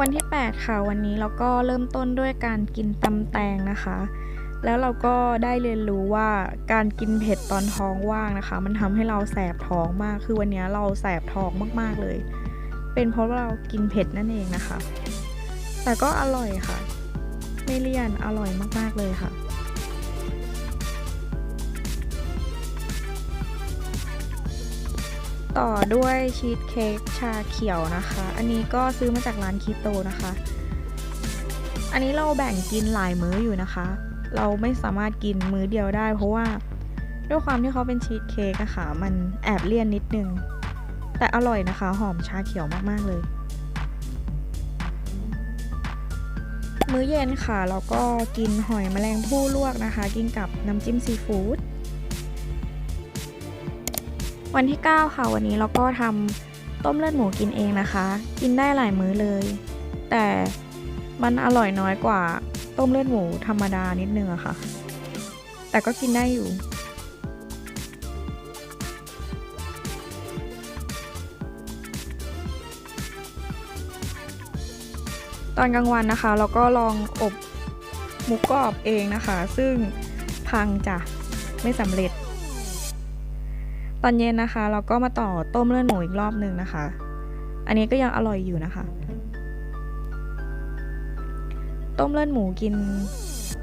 วันที่ 8 ค่ะ วันนี้เราก็เริ่มต้นด้วยการกินตำแตงนะคะ แล้วเราก็ได้เรียนรู้ว่าการกินเผ็ดตอนท้องว่างนะคะ มันทำให้เราแสบท้องมาก คือวันนี้เราแสบท้องมากๆเลย เป็นเพราะว่าเรากินเผ็ดนั่นเองนะคะ แต่ก็อร่อยค่ะ ไม่เลี่ยนอร่อยมากๆเลยค่ะ ต่อด้วยชีสเค้กชาเขียวนะคะ อันนี้ก็ซื้อมาจากร้านคีโตนะคะ อันนี้เราแบ่งกินหลายมื้ออยู่นะคะ เราไม่สามารถกินมื้อเดียวได้ เพราะว่าด้วยความที่เขาเป็นชีสเค้กอะค่ะ มันแอบเลี่ยนนิดนึง แต่อร่อยนะคะ หอมชาเขียวมากๆเลย มื้อเย็นค่ะ เราก็กินหอยแมลงภู่ลวกนะคะ กินกับน้ำจิ้มซีฟู้ด วันที่ 9 ค่ะ วันนี้เราก็ทำต้มเลือดหมูกินเองนะคะ กินได้หลายมื้อเลย แต่มันอร่อยน้อยกว่าต้มเลือดหมูธรรมดานิดนึงอะค่ะ แต่ก็กินได้อยู่ตอนกลางวันนะคะเราก็ลองอบหมูกรอบเองนะคะ ซึ่งพังจ้ะ ไม่สำเร็จ ตอนเย็นนะคะ เราก็มาต่อต้มเลือดหมูอีกรอบหนึ่งนะคะ อันนี้ก็ยังอร่อยอยู่นะคะ ต้มเลือดหมูกิน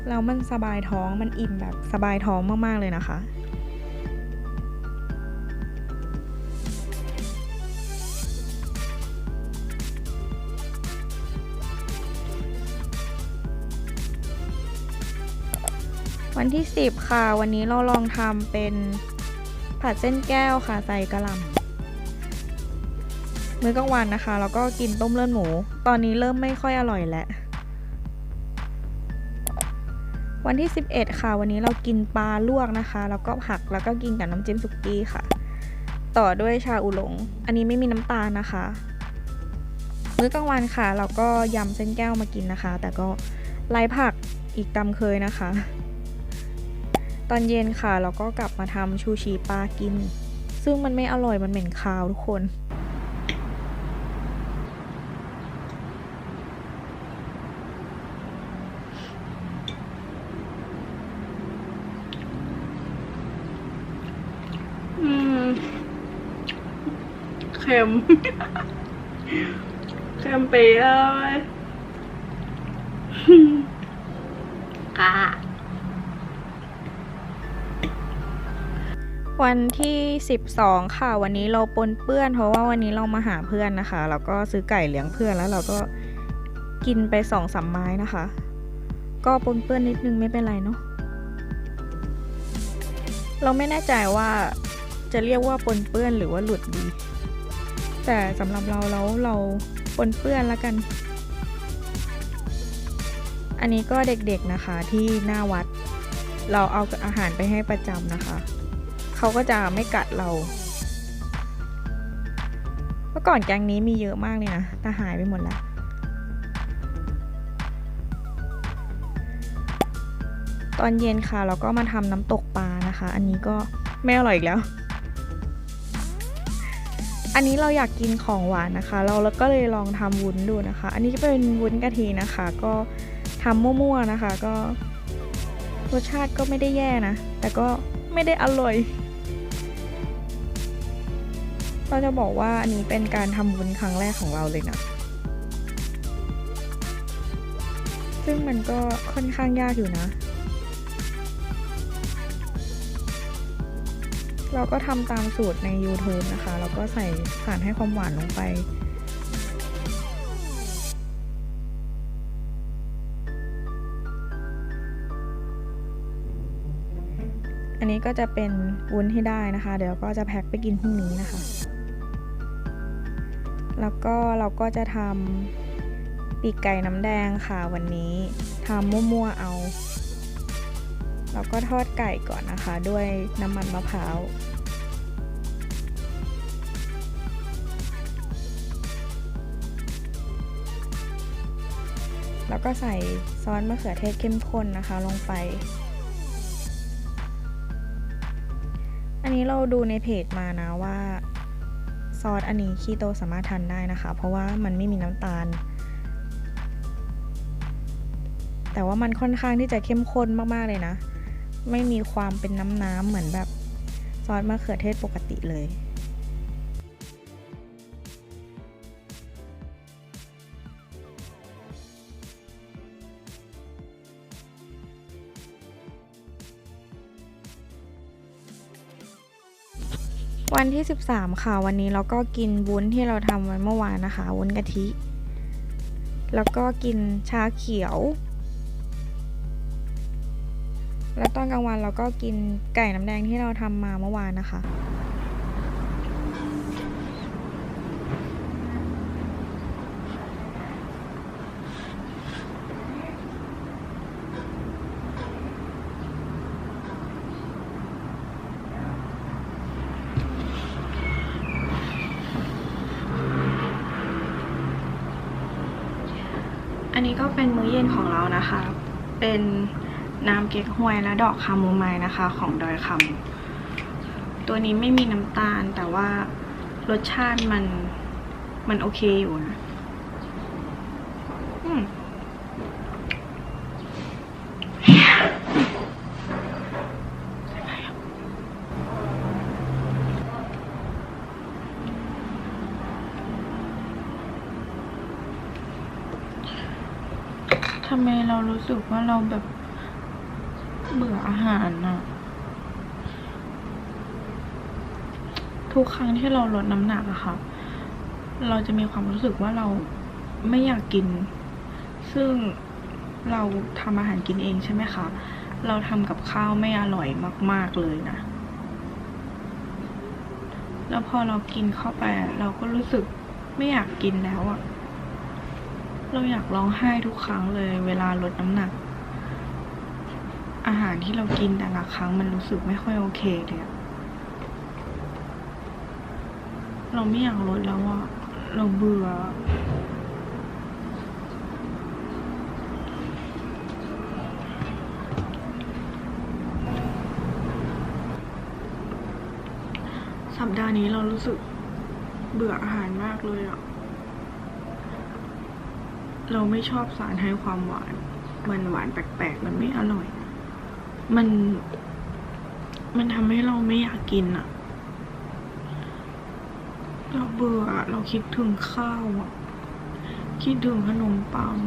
แล้วมันสบายท้องมันอิ่มแบบสบายท้องมากๆเลยนะคะวันที่ 10 ค่ะ วันนี้เราลองทำเป็น ผัดเส้นแก้วค่ะใส่กระหล่ำมื้อกลางวันนะคะ แล้วก็กินต้มเลือดหมู ตอนนี้เริ่มไม่ค่อยอร่อยแล้ววันที่ 11 ค่ะ วันนี้เรากินปลาลวกนะคะ แล้วก็ผักแล้วก็กินกับน้ำจิ้มสุกี้ค่ะ ต่อด้วยชาอูหลง อันนี้ไม่มีน้ำตาลนะคะ มื้อกลางวันค่ะ เราก็ยำเส้นแก้วมากินนะคะ แต่ก็ไล่ผักอีกตามเคยนะคะ ตอนเย็นค่ะเราก็กลับมาทำชูชีปลากิน ซึ่งมันไม่อร่อยมันเหม็นคาวทุกคนอืมเค็ม เค็มไปเลยค่ะ วันที่ 12 ค่ะ วันนี้เราปนเปื้อน เพราะว่าวันนี้เรามาหาเพื่อนนะคะ แล้วก็ซื้อไก่เลี้ยงเพื่อนแล้วเราก็กินไปสองสามไม้นะคะ ก็ปนเปื้อนนิดนึงไม่เป็นไรเนาะเราไม่แน่ใจว่าจะเรียกว่าปนเปื้อนหรือว่าหลุดดี แต่สำหรับเราแล้วเราปนเปื้อนแล้วกัน อันนี้ก็เด็กๆนะคะที่หน้าวัด เราเอาอาหารไปให้ประจำนะคะ เขาก็จะไม่กัดเรา เมื่อก่อนแก๊งนี้มีเยอะมากเลยนะแต่หายไปหมดแล้วตอนเย็นค่ะเราก็มาทำน้ำตกปลานะคะ อันนี้ก็ไม่อร่อยอีกแล้ว อันนี้เราอยากกินของหวานนะคะ เราก็เลยลองทำวุ้นดูนะคะ อันนี้จะเป็นวุ้นกะทินะคะ ก็ทำมั่วๆนะคะ ก็รสชาติก็ไม่ได้แย่นะ แต่ก็ไม่ได้อร่อย เราจะบอกว่าอันนี้เป็นการทำวุ้นครั้งแรกของเราเลยนะ ซึ่งมันก็ค่อนข้างยากอยู่นะ เราก็ทำตามสูตรใน YouTube นะคะ แล้วก็ใส่สารให้ความหวานลงไปอันนี้ก็จะเป็นวุ้นที่ได้นะคะ เดี๋ยวก็จะแพ็คไปกินพรุ่งนี้นะคะ แล้วก็เราก็จะทำปีกไก่น้ำแดงค่ะวันนี้ทำมั่วๆเอา แล้วก็ทอดไก่ก่อนนะคะ ด้วยน้ำมันมะพร้าวแล้วก็ใส่ซอสมะเขือเทศเข้มข้นนะคะลงไป อันนี้เราดูในเพจมานะว่า ซอสอันนี้คีโตสามารถทานได้นะคะ เพราะว่ามันไม่มีน้ำตาล แต่ว่ามันค่อนข้างที่จะเข้มข้นมากๆเลยนะ ไม่มีความเป็นน้ำๆเหมือนแบบซอสมะเขือเทศปกติเลย วันที่ 13 ค่ะ วันนี้เราก็กินวุ้นที่เราทำไว้เมื่อวานนะคะ วุ้นกะทิ แล้วก็กินชาเขียว แล้วตอนกลางวันเราก็กินไก่น้ำแดงที่เราทำมาเมื่อวานนะคะ นนี้ก็เป็นมื้อเย็นของเรานะคะ เป็นน้ำเก๊กฮวยและดอกคาโมไมล์นะคะ ของดอยคำตัวนี้ไม่มีน้ำตาลแต่ว่ารสชาติมันมันโอเคอยู่นะอืม ทำไมเรารู้สึกว่าเราแบบเบื่ออาหารอะทุกครั้งที่เราลดน้ำหนักอะค่ะ เราจะมีความรู้สึกว่าเราไม่อยากกิน ซึ่งเราทำอาหารกินเองใช่ไหมคะ เราทำกับข้าวไม่อร่อยมาก ๆเลยนะ แล้วพอเรากินเข้าไปเราก็รู้สึกไม่อยากกินแล้วอะ เราอยากร้องไห้ทุกครั้งเลย เวลาลดน้ำหนัก อาหารที่เรากินแต่ละครั้งมันรู้สึกไม่ค่อยโอเคเลยเราไม่อยากลดแล้วอะเราเบื่อ สัปดาห์นี้เรารู้สึกเบื่ออาหารมากเลยอะ เราไม่ชอบสารให้ความหวาน มันหวานแปลกๆ มันไม่อร่อย มัน มันทำให้เราไม่อยากกินอะเราเบื่อ เราคิดถึงข้าวอะคิดถึงขนมปัง